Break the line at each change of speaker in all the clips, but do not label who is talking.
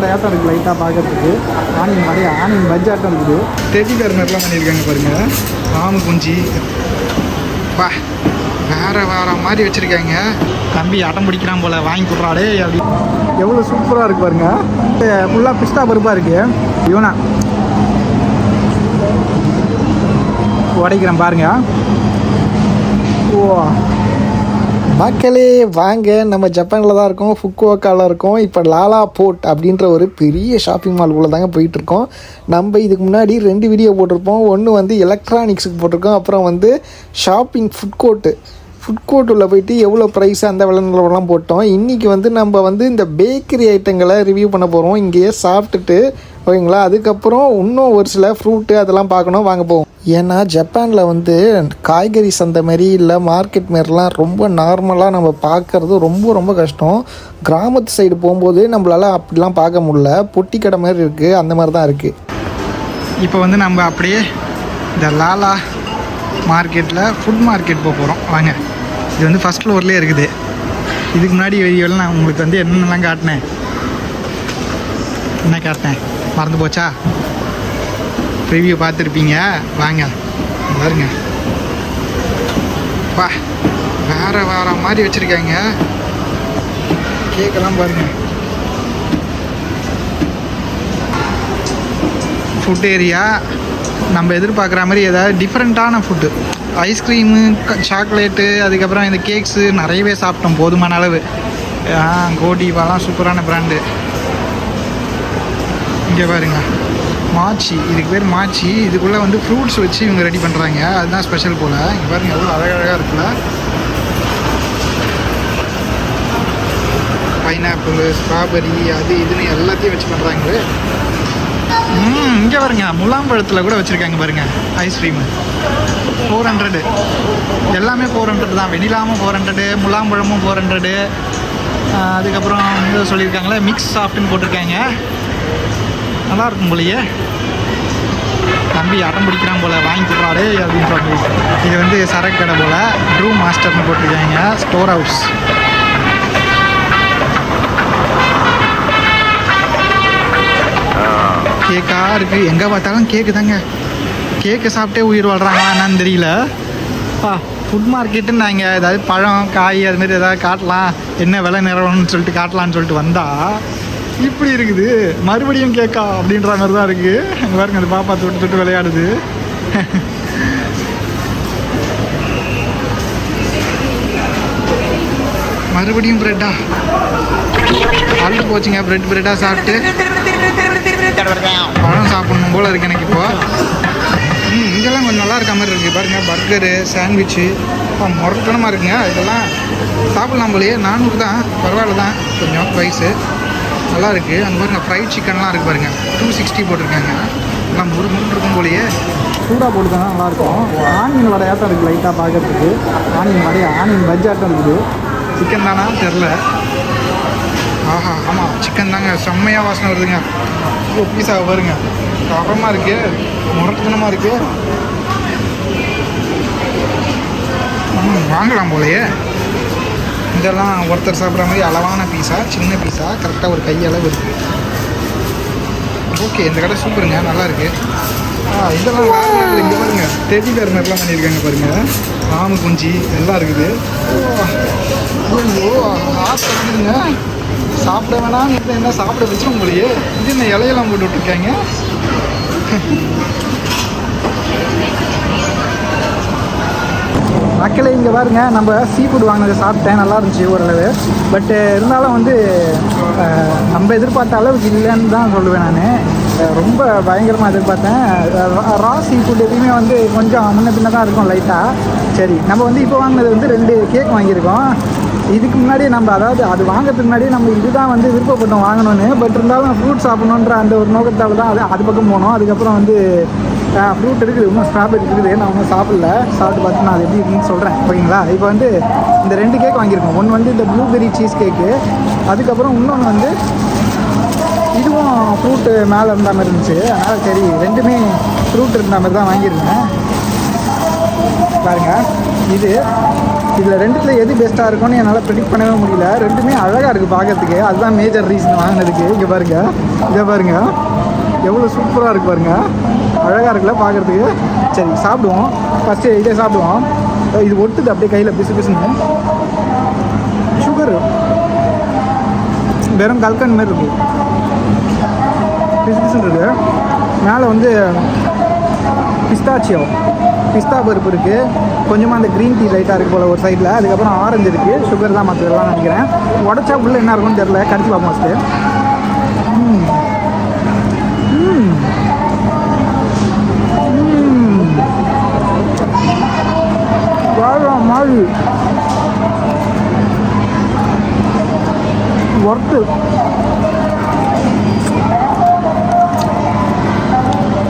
வடையாட்டம் இருக்குது லைட்டாக பார்க்கறதுக்கு? ஆனியன் வடையா ஆனியன் பஜ்ஜாட்டம் இருக்குது. டெடி பேர் மாதிரிலாம் பண்ணியிருக்காங்க பாருங்க. ராமு குஞ்சி. பா வேற வேற மாதிரி வச்சுருக்காங்க. தம்பி அடம் பிடிக்கிறான் போல வாங்கி கொடுறாடே அப்படி. எவ்வளோ சூப்பராக இருக்கு பாருங்க. ஃபுல்லாக பிஸ்தா பருப்பாக இருக்கு. இவனா. உடைக்கிறேன் பாருங்க. ஓ
மக்களே வாங்க நம்ம ஜப்பானில் தான் இருக்கோம் ஃபுக்குவோக்காவில் இருக்கோம். இப்போ லாலா போர்ட் அப்படின்ற ஒரு பெரிய ஷாப்பிங் மால்குள்ளே தாங்க போயிட்டுருக்கோம் நம்ம இதுக்கு முன்னாடி ரெண்டு வீடியோ போட்டிருப்போம். ஒன்று வந்து எலக்ட்ரானிக்ஸுக்கு போட்டிருக்கோம். அப்புறம் வந்து shopping food court food court போயிட்டு எவ்வளோ ப்ரைஸ் அந்த விலை போட்டோம். இன்றைக்கி வந்து நம்ம வந்து இந்த பேக்கரி ஐட்டங்களை ரிவ்யூ பண்ண போகிறோம் இங்கேயே சாப்பிட்டுட்டு ஓகேங்களா? அதுக்கப்புறம் இன்னும் ஒரு சில ஃப்ரூட்டு அதெல்லாம் பார்க்கணும். வாங்க போவோம். ஏன்னா ஜப்பானில் வந்து காய்கறி சந்தை மாதிரி இல்லை மார்க்கெட் மாரிலாம் ரொம்ப நார்மலாக நம்ம பார்க்குறது ரொம்ப ரொம்ப கஷ்டம். கிராமத்து சைடு போகும்போது நம்மளால் அப்படிலாம் பார்க்க முடியல. பொட்டி கடை மாதிரி இருக்குது அந்த மாதிரி தான் இருக்குது
இப்போ வந்து நம்ம அப்படியே இந்த லாலா மார்க்கெட்டில் ஃபுட் மார்க்கெட் போக போகிறோம் வாங்க. இது வந்து ஃபஸ்ட் ஃப்ளோர்லேயே இருக்குது. இதுக்கு முன்னாடி வீடியோவில் நான் உங்களுக்கு வந்து என்னென்னலாம் காட்டினேன். என்ன கேட்டேன்? மறந்து போச்சா? ரிவ்யூ பார்த்துருப்பீங்க. வாங்க பாருங்க வா வேற வேற மாதிரி வச்சுருக்காங்க. கேக்கெல்லாம் பாருங்க. ஃபுட் ஏரியா நம்ம எதிர்பார்க்குற மாதிரி ஏதாவது டிஃப்ரெண்ட்டான ஃபுட்டு ஐஸ்கிரீமு சாக்லேட்டு அதுக்கப்புறம் இந்த கேக்ஸு நிறையவே சாப்பிட்டோம். போதுமான அளவு. ஆ கோடிவாலாம் சூப்பரான பிராண்டு இங்கே பாருங்க. மாச்சி இதுக்கு பேர் மாச்சி. இதுக்குள்ளே வந்து ஃப்ரூட்ஸ் வச்சு இவங்க ரெடி பண்ணுறாங்க அதுதான் ஸ்பெஷல் போல். இங்கே பாருங்க எவ்வளோ அழகழகாக இருக்குல்ல. பைனாப்பிள் ஸ்ட்ராபெரி அது இதுன்னு எல்லாத்தையும் வச்சு பண்ணுறாங்க ம் இங்கே பாருங்க முலாம்பழத்தில் கூட வச்சுருக்காங்க பாருங்க ஐஸ்கிரீமு ஃபோர் ஹண்ட்ரடு எல்லாமே ஃபோர் ஹண்ட்ரட் தான். வெனிலாவும் ஃபோர் ஹண்ட்ரடு முலாம்பழமும் ஃபோர் ஹண்ட்ரடு அதுக்கப்புறம் ஏதோ சொல்லியிருக்காங்களே மிக்ஸ் சாஃப்ட்டுன்னு போட்டிருக்காங்க. நல்லா இருக்கும் போலயே. தம்பி அடம் பிடிக்கிறான் போல வாங்கி கொடுறாரு அப்படின்னு சொல்லி. இது வந்து சரக்கு கடை போல் ப்ரூ மாஸ்டர்னு போட்டிருக்காங்க ஸ்டோர் ஹவுஸ் கேக்கா இருக்குது எங்கே பார்த்தாலும் கேக்கு தாங்க. கேக்கு சாப்பிட்டே உயிர் வாழ்கிறாங்களா என்னன்னு தெரியல. பா ஃபுட் மார்க்கெட்டுன்னு ஏதாவது பழம் காய் அது மாதிரி ஏதாவது காட்டலாம். என்ன விலை நிறவணும்னு சொல்லிட்டு காட்டலாம்னு சொல்லிட்டு வந்தால் இப்படி இருக்குது. மறுபடியும் கேட்கா அப்படின்ற மாதிரி தான் இருக்குது அங்கே பாருங்க அந்த பாப்பா தொட்டு தொட்டு விளையாடுது. மறுபடியும் ப்ரெட்டா அழுது போச்சுங்க ப்ரெட் ப்ரெட்டாக சாப்பிட்டு. பழம் சாப்பிடணும் போல இருக்கு எனக்கு இப்போ. ம் இங்கெல்லாம் கொஞ்சம் நல்லா இருக்க மாதிரி இருக்குது பாருங்க பர்கரு சாண்ட்விட்சு முரட்டனமாக இருக்குங்க. இதெல்லாம் சாப்பிடலாம் போலயே. நானூறு தான். பரவாயில்ல தான். கொஞ்சம் ப்ரைஸு நல்லா இருக்குது அங்கே பாருங்க ஃப்ரைட் சிக்கன்லாம் இருக்குது பாருங்க. டூ சிக்ஸ்டி போட்டிருக்காங்க. எல்லாம் முறு முறு இருக்கும் போலயே. சூடாக போட்டு தான் நல்லாயிருக்கும். ஆனியன் வடையாட்டம் இருக்குது லைட்டாக பார்க்கறதுக்கு. ஆனியன் வடையா ஆனியன் பஜ்ஜாட்டம் இருக்குது. சிக்கன் தானா? தெரில ஆஹா ஆமாம் சிக்கன் தாங்க. செம்மையாக வாசனை வருதுங்க. ஓ பீஸா பாருங்க. தரமாக இருக்கு. முரட்டுத்தனமாக இருக்கு. ம், வாங்கலாம் போலயே. இதெல்லாம் ஒருத்தர் சாப்பிட்ற மாதிரி அளவான பீஸா சின்ன பீஸா கரெக்டாக ஒரு கையளவு இருக்குது ஓகே இந்த கடை சூப்பருங்க நல்லா இருக்கு. ஆ இதெல்லாம் வேற level. பாருங்க டெடி பேர் மாதிரிலாம் பண்ணியிருக்காங்க பாருங்க. ராமு குஞ்சி எல்லாம் இருக்குது. ஓ, ஐயோ சாப்பிட வேணாம் என்ன சாப்பிட வச்சு உங்களுக்கு இது இந்த இலையெல்லாம் போட்டு விட்டுருக்காங்க மக்களே இங்கே பாருங்க. நம்ம சீ ஃபுட் வாங்கினது சாப்பிட்டேன். நல்லா இருந்துச்சு ஓரளவு. பட்டு இருந்தாலும் வந்து நம்ம எதிர்பார்த்த அளவுக்கு இல்லைன்னு தான் சொல்லுவேன் நான். ரொம்ப பயங்கரமாக எதிர்பார்த்தேன். ரா- சீ ஃபுட் எதுவுமே வந்து கொஞ்சம் முன்ன பின்ன தான் இருக்கும் லைட்டாக சரி நம்ம வந்து இப்போ வாங்கினது வந்து ரெண்டு கேக் வாங்கியிருக்கோம். இதுக்கு முன்னாடி நம்ம அதாவது அது வாங்குறதுக்கு முன்னாடி நம்ம இதுதான் வந்து விருப்பப்பட்டோம் வாங்கணும்னு. பட் இருந்தாலும் ஃப்ரூட் சாப்பிடணுன்ற அந்த ஒரு நோக்கத்தால் தான் அது அது பக்கம் போனோம். அதுக்கப்புறம் வந்து ஃப்ரூட் இருக்குது இன்னும் ஸ்ட்ராபெரி இருக்குது. நான் ஒன்றும் சாப்பிடல. சாப்பிட்டு பார்த்து நான் அது எப்படி இருக்குன்னு சொல்கிறேன் ஓகேங்களா இப்போ வந்து இந்த ரெண்டு கேக் வாங்கியிருக்கோம். ஒன்று வந்து இந்த ப்ளூபெரி சீஸ் கேக்கு அதுக்கப்புறம் இன்னொன்று வந்து இதுவும் ஃப்ரூட்டு மேலே இருந்த மாதிரி இருந்துச்சு. அதனால் சரி ரெண்டுமே ஃப்ரூட் இருந்த மாதிரி தான் வாங்கியிருந்தேன். பாருங்க. இது இதில் ரெண்டுத்தில் எது பெஸ்ட்டாக இருக்கும்னு என்னால் ப்ரெடிக்ட் பண்ணவே முடியல. ரெண்டுமே அழகாக இருக்குது பார்க்கறதுக்கு. அதுதான் மேஜர் ரீசன் வாங்கினதுக்கு. இங்கே பாருங்கள் இதை பாருங்க. எவ்வளோ சூப்பராக இருக்குது பாருங்கள் அழகாக இருக்குல்ல பார்க்கறதுக்கு சரி சாப்பிடுவோம். ஃபஸ்ட்டு இதே சாப்பிடுவோம். இது ஒட்டுது அப்படியே கையில் பிசு பிசுன்னு. சுகரு வெறும் கல்கன் மாதிரி இருக்குது பிசு பிசுன்னு இருக்கு. மேலே வந்து பிஸ்தாச்சியோ. பிஸ்தா பருப்பு இருக்குது கொஞ்சமாக அந்த க்ரீன் டீ லைட்டாக இருக்குது போல் ஒரு சைடில் அதுக்கப்புறம் ஆரஞ்சு இருக்குது சுகர் தான் மற்றதெல்லாம் நினைக்கிறேன். உடச்சா உள்ள என்ன இருக்கும்னு தெரில கடிச்சு பார்ப்போம் ஃபஸ்ட்டு வேற மாதிரி ஒர்த்து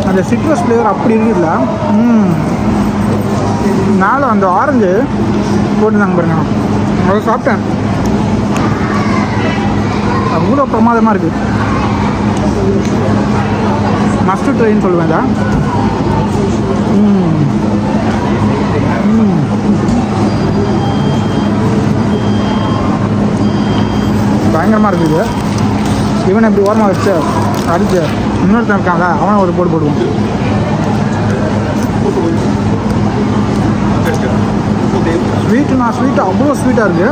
அந்த சிட்ரஸ் ஃப்ளேவர் அப்படி இருக்குதுல்ல மேலே அந்த ஆரஞ்சு போட்டுருந்தாங்க பாருங்க. அதை சாப்பிட்டேன். அவ்வளோ பிரமாதமாக இருக்குது மஸ்ட் ட்ரெயின் சொல்லுவேன் இதை. ம் ம் பயங்கரமாக இருக்குது. இவனை இப்படி ஓரமாக வச்சு அடிச்சு இன்னொருத்தன் இருக்காங்க அவனை ஒரு போட்டு போடுவோம். ஸ்வீட்டுனா ஸ்வீட்டு அவ்வளோ ஸ்வீட்டாக இருக்குது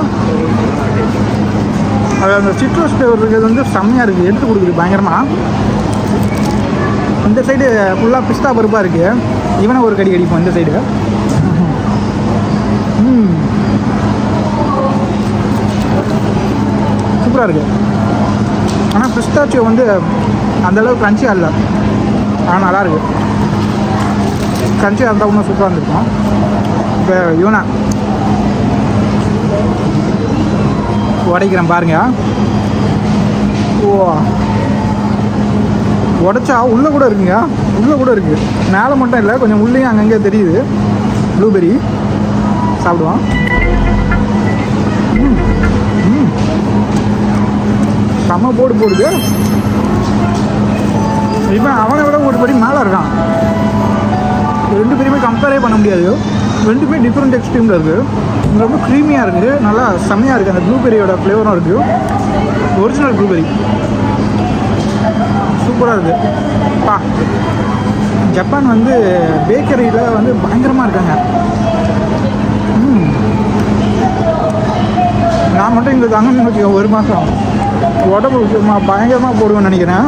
அது அந்த சிட்ரஸ் ஃப்ளேவர் இருக்கிறது வந்து செம்மையாக இருக்குது எடுத்து கொடுக்குது பயங்கரமாக இந்த சைடு ஃபுல்லாக பிஸ்தா பருப்பாக இருக்குது இவனை ஒரு கடி அடிப்போம் இந்த சைடு சூப்பராக இருக்குது ஆனால் பிஸ்தாச்சியோ வந்து அந்தளவுக்கு க்ரன்ச்சியாக இல்லை. ஆனால் நல்லா இருக்கு. க்ரன்ச்சியாக இருந்தால் இன்னும் சூப்பராக இருந்திருக்கும். இப்போ யூனா உடைக்கிறேன் பாருங்க. ஓ உடைச்சா உள்ளே கூட இருக்குங்க. உள்ளே கூட இருக்குது மேலே மட்டும் இல்லை கொஞ்சம் உள்ளேயும் அங்கங்கே தெரியுது. ப்ளூபெரி சாப்பிடுவான் செம்ம போடு போடுது. இவன் அவனை விட ஒரு படி மேலே இருக்கான். ரெண்டு பேருமே கம்பேரே பண்ண முடியாது. ரெண்டுமே டிஃப்ரெண்ட் எக்ஸ்ட்ரீமில் இருக்குது ரொம்ப க்ரீமியாக இருக்குது நல்லா செம்மையாக இருக்குது அந்த ப்ளூபெரியோட ஃப்ளேவரும் இருக்குது ஒரிஜினல் ப்ளூபெரி சூப்பராக இருக்குது பா. ஜப்பான் வந்து பேக்கரியில் வந்து பயங்கரமாக இருக்காங்க. ம். நான் மட்டும் இங்கே தாங்கன்னு வச்சுக்கோ ஒரு மாதம் ஆகும். உடம்பு பயங்கரமாக போடுவேன்னு நினைக்கிறேன்.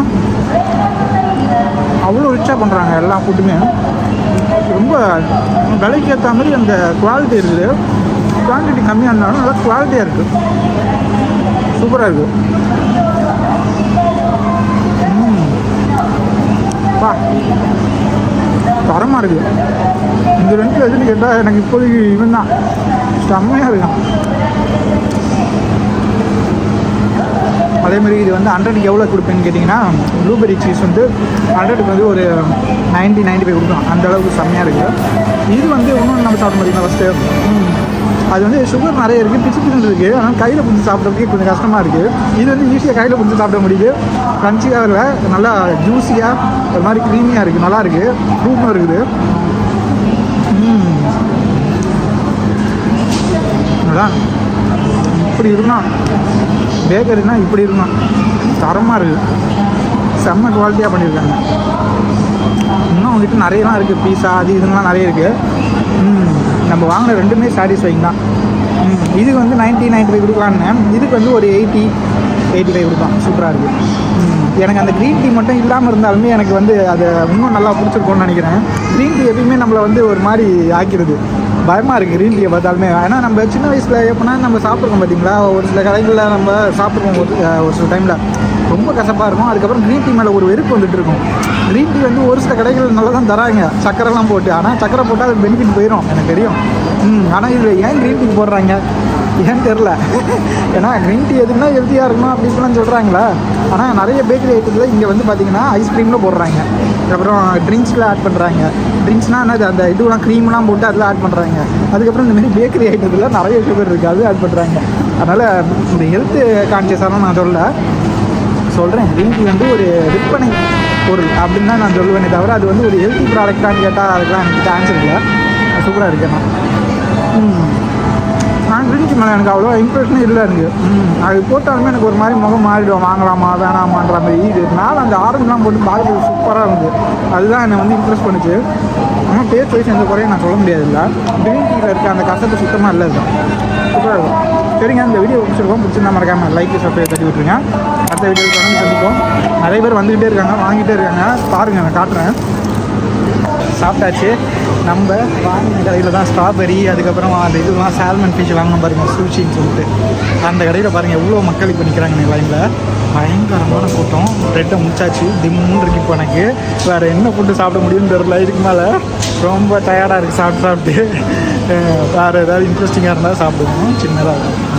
அவ்வளோ ரிச்சாக பண்ணுறாங்க எல்லா ஃபுட்டுமே ரொம்ப விலைக்கு ஏற்ற மாதிரி அந்த குவாலிட்டி இருக்குது. குவான்டிட்டி கம்மியாக இருந்தாலும் நல்லா குவாலிட்டியாக இருக்குது சூப்பராக இருக்குது பா. தரமாக இருக்குது இந்த ரெண்டு எதுன்னு கேட்டால் எனக்கு இப்போதைக்கு இவன் தான் செம்மையாக இருக்கான். அதே மாதிரி இது வந்து ஹண்ட்ரடுக்கு எவ்வளோ கொடுப்பேன்னு கேட்டிங்கன்னா ப்ளூபெரி சீஸ் வந்து ஹண்ட்ரடுக்கு வந்து ஒரு நைன்ட்டி நைன்ட்டி ஃபைவ் கொடுக்கும் அந்த அளவுக்கு செம்மையாக இருக்குது இது வந்து இன்னொன்று நம்ம சாப்பிட முடியுமா ஃபஸ்ட்டு அது வந்து சுகர் நிறைய இருக்குது பிச்சு பிச்சு இருக்குது ஆனால் கையில் பிடிச்சி சாப்பிட்றதுக்கு கொஞ்சம் கஷ்டமாக இருக்குது இது வந்து ஈஸியாக கையில் பிடிச்சி சாப்பிட முடியுது. க்ரன்ச்சியாக இல்லை நல்லா ஜூஸியாக ஒரு மாதிரி க்ரீமியாக இருக்குது நல்லா இருக்குது ஃப்ரூட்டும் இருக்குது. அதான் இப்படி இருந்தான் பேக்கரினா இப்படி இருந்தான் தரமாக இருக்குது செம்ம குவாலிட்டியாக பண்ணியிருக்காங்க இன்னும் அவங்ககிட்ட நிறையலாம் இருக்குது பீஸா அது இதுலாம் நிறைய இருக்குது ம், நம்ம வாங்கின ரெண்டுமே சாட்டிஸ்ஃபைங் தான். ம், இதுக்கு வந்து நைன்ட்டி நைன்ட்டி ஃபைவ் கொடுக்கலான்னு. இதுக்கு வந்து ஒரு எயிட்டி எயிட்டி ஃபைவ் கொடுக்கலாம் சூப்பராக இருக்குது எனக்கு அந்த க்ரீன் டீ மட்டும் இல்லாமல் இருந்தாலுமே எனக்கு வந்து அதை இன்னும் நல்லா பிடிச்சிருக்கோன்னு நினைக்கிறேன். க்ரீன் டீ எப்பயுமே நம்மளை வந்து ஒரு மாதிரி ஆக்கிடுது. பயமாக இருக்குது க்ரீன் டீயை பார்த்தாலுமே. ஏன்னா நம்ம சின்ன வயசில் எப்படின்னா நம்ம சாப்பிட்ருக்கோம் பார்த்தீங்களா? ஒரு சில கடைகளில் நம்ம சாப்பிட்ருக்கோம் ஒரு ஒரு சில டைமில் ரொம்ப கசப்பாக இருக்கும். அதுக்கப்புறம் க்ரீன் டீ மேலே ஒரு வெறுப்பு வந்துட்டு இருக்கும். க்ரீன் டீ வந்து ஒரு சில கடைகள் நல்லா தான் தராங்க. சக்கரைலாம் போட்டு. ஆனால் சக்கரை போட்டால் அது பெனிஃபிட் போயிடும் எனக்கு தெரியும். ம் ஆனால் இதில் ஏன் க்ரீன் டீ போடுறாங்க? ஏன்னு தெரில ஏன்னா க்ரீன் டீ எதுனா ஹெல்த்தியாக இருக்கணும் அப்படின்லாம் சொல்கிறாங்களா ஆனால் நிறைய பேக்கரி ஐட்டத்தில் இங்கே வந்து பார்த்தீங்கன்னா ஐஸ்கிரீமில் போடுறாங்க. அப்புறம் ட்ரிங்க்ஸில் ஆட் பண்ணுறாங்க ட்ரிங்க்ஸ்னால் என்னது அந்த இதுலாம் க்ரீம்லாம் போட்டு அதில் ஆட் பண்ணுறாங்க அதுக்கப்புறம் இந்த மாதிரி பேக்கரி ஐட்டத்தில் நிறைய சுகர் இருக்குது அது ஆட் பண்ணுறாங்க அதனால் இந்த ஹெல்த்து கான்சியஸான நான் சொல்ல சொல்கிறேன் க்ரீன் டீ வந்து ஒரு விற்பனை பொருள் அப்படின்னு தான் நான் சொல்லுவேனே தவிர அது வந்து ஒரு ஹெல்த்தி ப்ராடக்டான்னு கேட்டால் அதுக்கெலாம் எனக்கு ஆன்சர் இல்லை. சூப்பராக இருக்கேன் டீ மேலே எனக்கு அவ்வளோ இம்ப்ரெஷனே இல்லை எனக்கு. அது போட்டாலுமே எனக்கு ஒரு மாதிரி முகம் மாறிடும். வாங்கலாமா வேணாமான்ற மாதிரி இது. மேலே அந்த ஆரஞ்சுலாம் போட்டு பார்க்கறது சூப்பராக இருந்தது. அதுதான் என்னை வந்து இம்ப்ரெஸ் பண்ணுச்சு. ஆனால் டேஸ்ட் வைஸ் எந்த குறையும் நான் சொல்ல முடியாது இல்லை க்ரீன் டீயில் இருக்க அந்த கசப்பு சுத்தமாக இல்லை இதுதான் சூப்பராக இருக்கும். சரிங்க இந்த வீடியோ பிடிச்சிருக்கோம் பிடிச்சிருந்தா மறக்காம லைக் சப்ஸ்கிரைப் தட்டி விட்டுருங்க. அடுத்த வீடியோ தொடர்ந்து சந்திப்போம். நிறைய பேர் வந்துக்கிட்டே இருக்காங்க வாங்கிட்டே இருக்காங்க. பாருங்கள் நான் காட்டுறேன். சாப்பிட்டாச்சு. நம்ம வாங்கின கடையில் தான் ஸ்ட்ராபெரி அதுக்கப்புறம் அந்த இதுலாம் சால்மன் ஃபிஷ் வாங்கணும் பாருங்கள் சூச்சின்னு சொல்லிட்டு. அந்த கடையில் பாருங்கள் எவ்வளோ மக்கள் இப்போ நிற்கிறாங்க லைனில் பயங்கரமான கூட்டம். ரெட்டை முடிச்சாச்சு. திம்முன்னு இருக்கு இப்போ எனக்கு. வேறு என்ன ஃபுட்டு சாப்பிட முடியும்னு தெரில இதுக்கு மேலே ரொம்ப டயர்டாக இருக்குது சாப்பிட்டு சாப்பிட்டு. வேறு ஏதாவது இன்ட்ரெஸ்டிங்காக இருந்தால் சாப்பிடுவோம். சின்னதாக இருக்கும்.